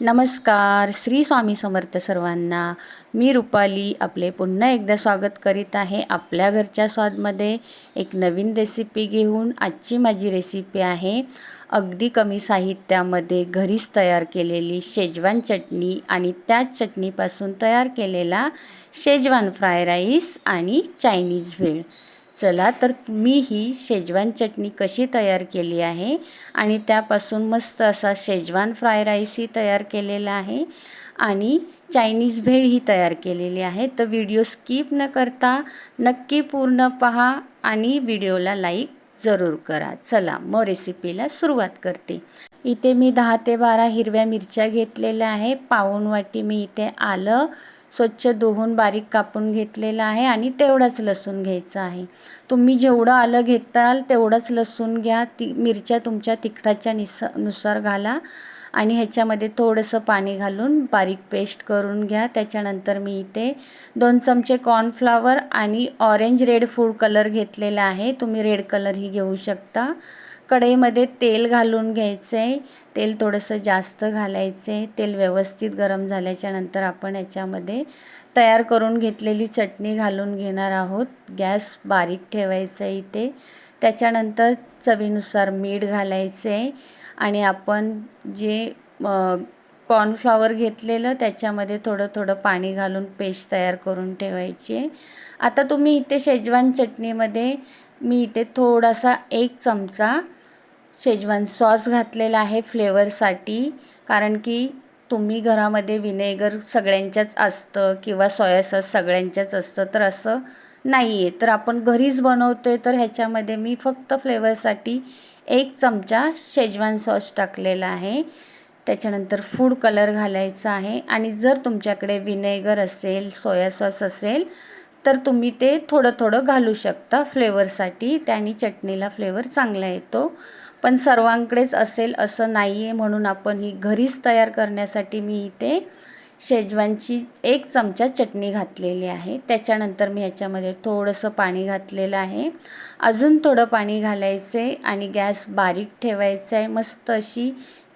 नमस्कार श्री स्वामी समर्थ सर्वांना. मी रुपाली आपले पुन्हा एकदा स्वागत करीत आहे आपल्या घरच्या स्वादमध्ये. एक नवीन रेसिपी घेऊन आजची माझी रेसिपी आहे अगदी कमी साहित्यामध्ये घरीच तयार केलेली शेजवान चटणी आणि त्याच चटणीपासून तयार केलेला शेजवान फ्राय राईस आणि चायनीज भेळ चला तर मी ही शेजवान चटणी कशी तयार केली आहे? आणि त्यापासून मस्त असा शेजवान फ्राय राईसही तयार केलेला आहे. आणि चायनीज भेळ ही तयार केलेली आहे. तर व्हिडिओ स्किप न करता नक्की पूर्ण पहा आणि व्हिडिओला लाईक जरूर करा. चला मग रेसिपीला सुरुवात करते. इथे मी दहा ते बारा हिरव्या मिरच्या घेतलेल्या आहे. पाऊण वाटी मी इथे आलं. स्वच्छ धुवून बारीक कापून घेतलेलं आहे आणि तेवढंच लसूण घ्यायचं आहे. तुम्ही जेवढं आलं घेताल तेवढंच लसूण घ्या. ती मिरच्या तुमच्या तिखटाच्या निसनुसार घाला आणि ह्याच्यामध्ये थोडंसं पाणी घालून बारीक पेस्ट करून घ्या. त्याच्यानंतर मी इथे दोन चमचे कॉर्नफ्लावर आणि ऑरेंज रेड फूड कलर घेतलेला आहे. तुम्ही रेड कलरही घेऊ शकता. कढईमध्ये तेल घालून घ्यायचं. आहे तेल थोडंसं जास्त घालायचं. आहे तेल व्यवस्थित गरम झाल्याच्यानंतर आपण याच्यामध्ये तयार करून घेतलेली चटणी घालून घेणार आहोत. गॅस बारीक ठेवायचं आहे इथे. त्याच्यानंतर चवीनुसार मीठ घालायचं आहे आणि आपण जे कॉर्नफ्लॉवर घेतलेलं त्याच्यामध्ये थोडं थोडं पाणी घालून पेस्ट तयार करून ठेवायची आहे. आता तुम्ही इथे शेजवान चटणीमध्ये मी इथे थोडासा एक चमचा शेजवान सॉस घातलेला आहे फ्लेवरसाठी कारण की तुम्ही घरामध्ये विनेगर सगळ्यांच्याच असतं किंवा सोया सॉस सगळ्यांच्याच असतं तर असं नाही आहे तर आपण घरीच बनवतो आहे तर ह्याच्यामध्ये मी फक्त फ्लेवरसाठी एक चमचा शेजवान सॉस टाकलेला आहे. त्याच्यानंतर फूड कलर घालायचा आहे. आणि जर तुमच्याकडे विनेगर असेल सोया सॉस असेल तर तुम्ही ते थोडं थोडं घालू शकता फ्लेवरसाठी. त्याने चटणीला फ्लेवर चांगला येतो. पण सर्वांकडेच असेल असं नाही आहे म्हणून आपण ही घरीच तयार करण्यासाठी मी इथे शेजवानची एक चमचा चटणी घातलेली आहे. त्याच्यानंतर मी ह्याच्यामध्ये थोडंसं पाणी घातलेलं आहे. अजून थोडं पाणी घालायचं आहे आणि गॅस बारीक ठेवायचं आहे. मस्त अशी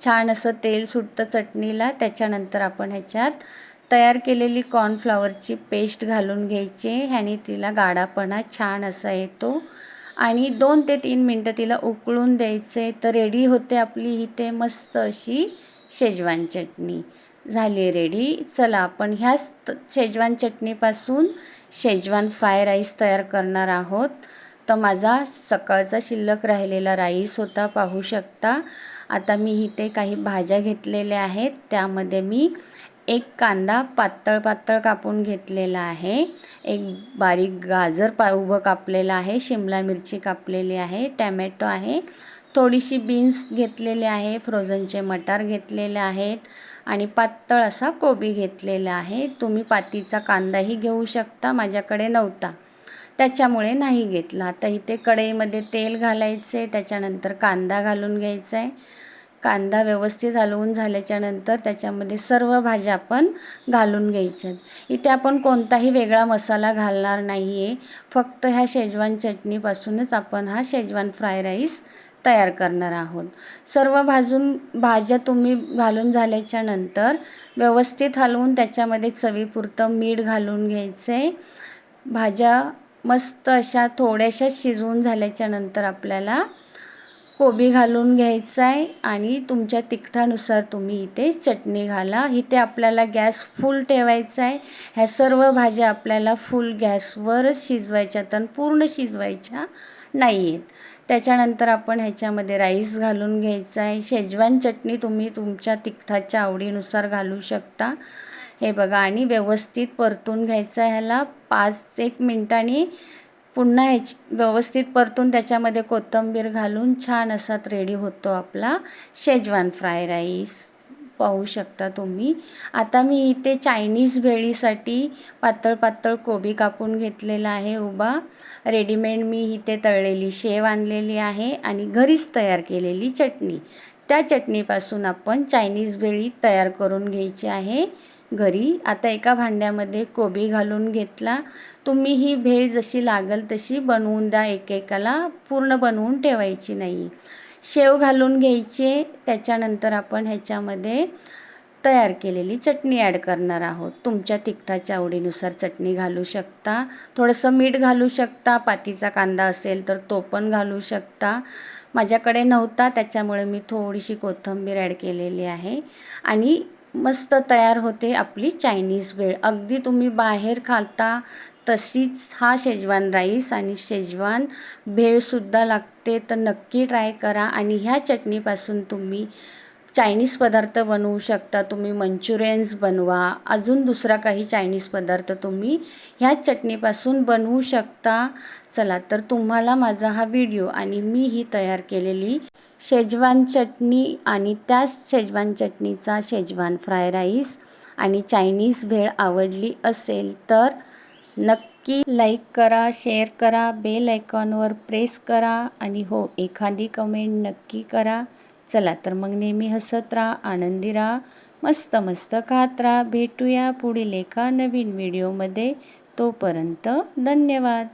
छान असं तेल सुटतं चटणीला. त्याच्यानंतर आपण ह्याच्यात तयार केलेली कॉर्नफ्लॉवरची पेस्ट घालून घ्यायची. ह्याने तिला गाडापणा छान असा येतो. आणि दोन ते तीन मिनटं तिला उकळून द्यायचे तर रेडी होते आपली इथे मस्त अशी शेजवान चटणी. झाली रेडी चला आपण ह्याच शेजवान चटणीपासून शेजवान फ्राय राईस तयार करणार आहोत. तर माझा सकाळचा शिल्लक राहिलेला राईस होता पाहू शकता. आता मी इथे काही भाज्या घेतलेल्या आहेत. त्यामध्ये मी एक कांदा पातळ पातळ कापून घेतलेला आहे. एक बारीक गाजर पा उभं कापलेलं आहे. शिमला मिरची कापलेली आहे. टॅमॅटो आहे. थोडीशी बीन्स घेतलेले आहे. फ्रोझनचे मटार घेतलेले आहेत. आणि पातळ असा कोबी घेतलेला आहे. तुम्ही पातीचा कांदाही घेऊ शकता. माझ्याकडे नव्हता. त्याच्यामुळे नाही घेतला. आता इथे कढईमध्ये तेल घालायचे त्याच्यानंतर कांदा घालून घ्यायचा आहे कांदा व्यवस्थित हलवून झाल्याच्यानंतर त्याच्यामध्ये सर्व भाज्या आपण घालून घ्यायच्यात. इथे आपण कोणताही वेगळा मसाला घालणार नाही आहे फक्त ह्या शेजवान चटणीपासूनच आपण हा शेजवान फ्राय राईस तयार करणार आहोत. सर्व भाजून भाज्या तुम्ही घालून झाल्याच्यानंतर व्यवस्थित हलवून त्याच्यामध्ये चवीपुरतं मीठ घालून घ्यायचं. आहे भाज्या मस्त अशा थोड्याशा शिजवून झाल्याच्यानंतर आपल्याला हो, कोबी घालून घ्यायचा आहे आणि तुमच्या तिखटानुसार तुम्ही इथे चटणी घाला. इथे आपल्याला गॅस फुल ठेवायचा आहे. ह्या सर्व भाज्या आपल्याला फुल गॅसवरच शिजवायच्या तर पूर्ण शिजवायच्या नाही आहेत त्याच्यानंतर आपण ह्याच्यामध्ये राईस घालून घ्यायचा आहे. शेजवान चटणी तुम्ही तुमच्या तिखटाच्या आवडीनुसार घालू शकता. हे बघा आणि व्यवस्थित परतून घ्यायचं आहे ह्याला पाच एक मिनटांनी. पुन्हा ह्याची व्यवस्थित परतून त्याच्यामध्ये कोथिंबीर घालून छान असा रेडी होतो आपला शेजवान फ्राय राईस. पाहू शकता तुम्ही. आता मी इथे चायनीज भेळीसाठी पातळ पातळ कोबी कापून घेतलेला आहे उभा. रेडीमेड मी इथे तळलेली शेव आणलेली आहे आणि घरीच तयार केलेली चटणी. त्या चटणीपासून आपण चायनीज भेळी तयार करून घ्यायची आहे. घरी. आता एका भांड्यामध्ये कोबी घालून घेतला. तुम्ही ही भेळ जशी लागल तशी बनवून द्या. एकेकाला पूर्ण बनवून ठेवायची नाही. शेव घालून घ्यायचे. त्याच्यानंतर आपण ह्याच्यामध्ये तयार केलेली चटणी ॲड करणार आहोत. तुमच्या तिखटाच्या आवडीनुसार चटणी घालू शकता. थोडंसं मीठ घालू शकता. पातीचा कांदा असेल तर तो पण घालू शकता. माझ्याकडे नव्हता. त्याच्यामुळे मी थोडीशी कोथिंबीर ॲड केलेली आहे. आणि मस्त तयार होते आपली चायनीज भेळ अगदी तुम्ही बाहेर खाता तशीच हा शेजवान राईस आणि शेजवान भेळसुद्धा लागते. तर नक्की ट्राय करा आणि ह्या चटणीपासून तुम्ही चायनीज पदार्थ बनवू शकता तुम्ही मंचुरियन्स बनवा. अजून दुसरा काही चायनीज पदार्थ तुम्ही ह्याच चटणीपासून बनवू शकता. चला तर तुम्हाला माझा हा व्हिडिओ आणि मी ही तयार केलेली शेजवान चटणी आणि त्याच शेजवान चटणीचा शेजवान फ्राय राईस आणि चायनीज भेळ आवडली असेल तर नक्की लाईक करा शेअर करा बेल आयकॉनवर प्रेस करा आणि हो एखादी कमेंट नक्की करा. चला तर मग नेहमी हसत राहा आनंदी राहा मस्त मस्त खात राहा. भेटूया पुढील एका नवीन व्हिडिओमध्ये तोपर्यंत धन्यवाद.